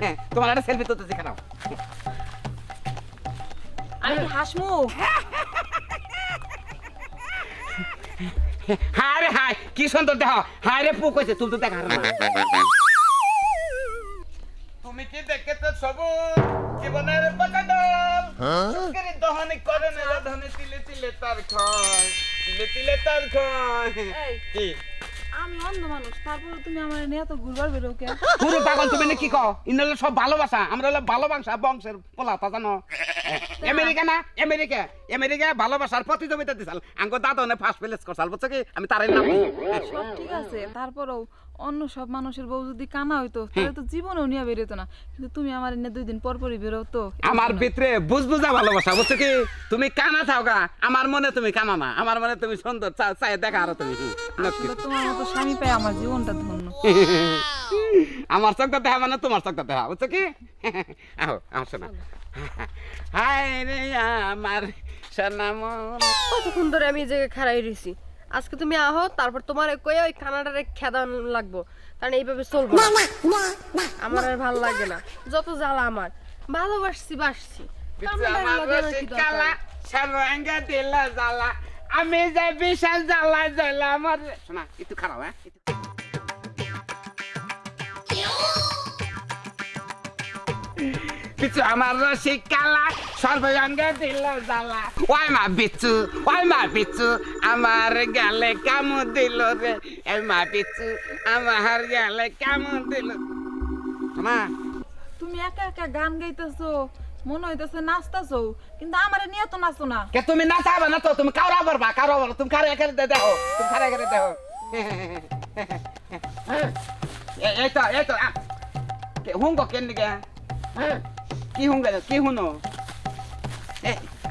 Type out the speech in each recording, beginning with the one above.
হ্যাঁ, তোমার একটা সেলফি তুলতে দেখাও আমি কি হাসমু হায় রে হায় কি সুন্দর দেখ হায় রে পুক হয়েছে তুলতে দেখার না। তুমি কি দেখেছ সবুজ জীবনের বাগাডল সুখের দহনে করে না ধনে তিলে তিলে তার খয় তিলে তিলে তার খয় এই। কি? আমি অন্ধ মানুষ তারপরে তুমি আমার নিয়ে তো ঘুরবার বেরো কে পুরো পাগল তুমি না কি কও? ইনালে সব ভালোবাসা আমরা হলো ভালোবাসা বংশের পোলা তা জানো? আমেরিকা না আমেরিকা আমেরিকা ভালোবাসার প্রতিযোগিতা দিছাল আঙ্গো দাদনে ফার্স্ট প্লেস করছাল বুঝছ কি? আমি তারাই নাম সব ঠিক আছে তারপরেও অন্য সব মানুষের বউ যদি কানা হইতো তাহলে তো জীবনেও নিয়ে বেরোতো না। কিন্তু তুমি আমার এনে দুই দিন পর পরই বেরো তো আমার ভিতরে বুঝবুঝা ভালোবাসা বুঝছ কি? তুমি কানা থাও গা আমার মনে তুমি কানা না আমার মনে তুমি সুন্দর চা- চাই দেখা আরও তুমি। তোমার মতো স্বামী পাই আমার জীবনটা ধন্য। আমার চোখটা দেখা মানে তোমার চোখটা দেখা বুঝছ কি? আহো আমার শোনা। হায় রে আমার সোনামন। কতক্ষণ ধরে আমি এই জায়গায় খাড়াই রয়েছি আজকে তুমি আহো তারপর তোমার কয়ে ওই কানাডারে খেদা লাগবো। কারণ এইভাবে চলবো। আমার আর ভালো লাগে না। যত জ্বালা আমার। ভালোবাসছি বাসছি। আমি যে বিশাল জ্বালা জ্বালা আমার শোনা একটু খারাপ হ্যাঁ? বিচ্ছু আমার রসিকালা সর্বাঙ্গা দিলা জ্বালা ওই মা বিচ্ছু ওই মা বিচ্ছু আমার গালে কামু দিল রে এই মা বিচ্ছু আমার গালে কামু দিল শোনা তুমি একা একা গান গাইতেছো মনে হইতেছে নাচতেছো কিন্তু আমারে নিয়ে তো নাচো না কে তুমি না চাইবে না তো তুমি কাউরা পারবা কাউরা পারবা তুমি কারে এখানে দেখো তুমি কারে এখানে দেখো এই তো এই তো হুঙ্গ কেন দিকে কি হুঙ্গ কি হুনো?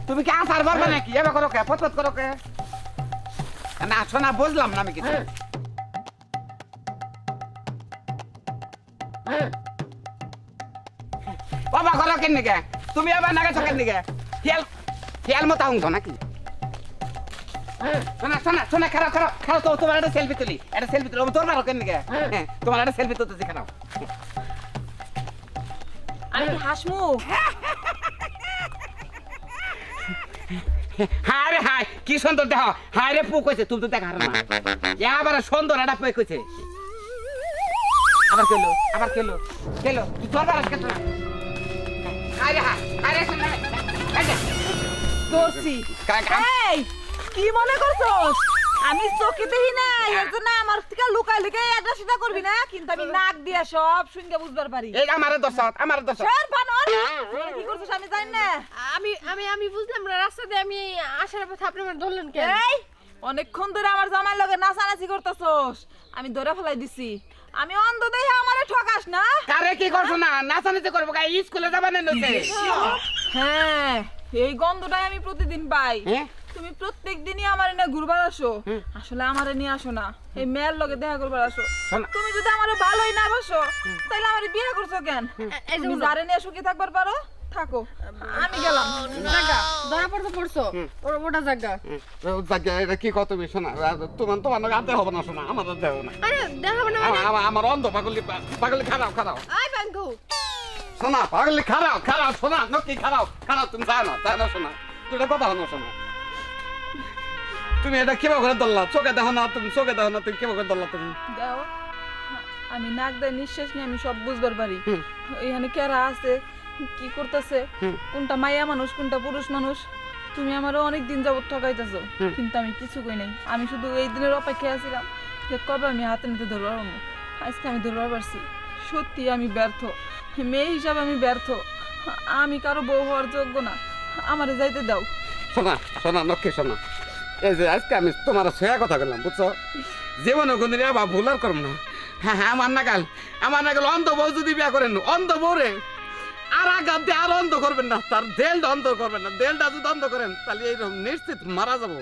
তুমি কি আসার পারবে নাকি? এবার করো কে পথ করো কে। না শোনা বুঝলাম না আমি কিছু। বাবা করো কেন তুমি এবার না গেছো কেন দিকে খেয়াল খেয়াল মতো নাকি? শোনা শোনা শোনা খারাপ খারাপ খারাপ তো তোমার একটা সেলফি তুলি। একটা সেলফি তুলি। কেন হ্যাঁ। তোমার একটা সেলফি তুলতে খারাপ আমি কি হাসমু হায় রে হায় কি সুন্দর দেখ হায় রে তুমি তো না সুন্দর একটা আবার কেলো আবার কেলো কেলো তুই তোর বার কেতো হায় রে হায় হায় রে ধরছি কা- কা- কি মনে করছস? আমি চোখে দেখি না এর জন্য আমার থেকে লুকাই লুকাই এটা সেটা করবি না? কিন্তু আমি নাক দিয়া সব শুনতে বুঝবার পারি। এই আমার দশত আমার দশত সর বানর! কি করছিস আমি জানি না। আমি আমি আমি বুঝলাম না রাস্তা দিয়ে আমি আসার পথে আপনি আমার ধরলেন কেন? এই অনেকক্ষণ ধরে আমার জামাই লগে নাচানাচি করতেছস। আমি ধরে ফেলাই দিছি। আমি অন্ধ দেখে আমারে ঠকাস না? কারে কি করছ না? নাচানাচি করব গাই স্কুলে যাবা না হ্যাঁ এই গন্ধটাই আমি প্রতিদিন পাই। হ্যাঁ? তুমি প্রত্যেক দিনই আমার এনে ঘুরবার আসো। আসলে আমারে নিয়ে আসো না। এই মেয়ের লগে দেখা করবার আসো। তুমি যদি আমারে ভালোই না বাসো তাহলে আমারে বিয়ে করছ কেন? এই যে তুমি। যারে নিয়ে সুখী থাকবার পারো থাকো। আমি গেলাম। জাগা ধরা পড়তে পড়ছো ওটা জাগা জায়গা এটা কি কত বেশি শোনা? তোমার তোমার আনতে হবে না শোনা। আমার দেবো না। আরে দেখাবো না আমার- আমার- অন্ধ পাগলি পাগলি খারাপ খারাপ। আই ব্যাংকু শোনা পাগলি খারাপ খারাপ শোনা। নকি খারাপ খারাপ তুমি জানো না জানো শোনা। তুই এটা কথা হলো শোনা। তুমি এটা কীভাবে করে ধরলা? চোখে দেখো না তুমি চোখে দেখো না তুমি কীভাবে করে ধরলা তুমি? দাও। আমি নাক দেয় নিঃশ্বাস নিয়ে আমি সব বুঝবার পারি। এখানে কেরা আছে? কি করতেছে? কোনটা মাইয়া মানুষ কোনটা পুরুষ মানুষ? তুমি আমারও অনেক দিন যাবত ঠকাইতেছো কিন্তু আমি কিছু কই নাই। আমি শুধু এই দিনের অপেক্ষায় আছিলাম যে কবে আমি হাতে নিতে ধরবার পারব। আজকে আমি ধরবার পারছি সত্যি আমি ব্যর্থ। মেয়ে হিসাবে আমি ব্যর্থ। আমি কারও বউ হওয়ার যোগ্য না। আমারে যাইতে দাও। শোনা শোনা নকি শোনা। এই যে আজকে আমি তোমার সয়া কথা বললাম বুঝছ? জীবনে কোনদিন আবার ভুল আর করব না। হ্যাঁ হ্যাঁ আমার নাগাল আমার নাগাল, অন্ধ বউ যদি বিয়া করেন, অন্ধ বউরে আর আঘাত দিয়ে আর অন্ধ করবেন না, তার দেলটা অন্ধ করবেন না, দেলটা যদি অন্ধ করেন, তাহলে এইরকম নিশ্চিত মারা যাব।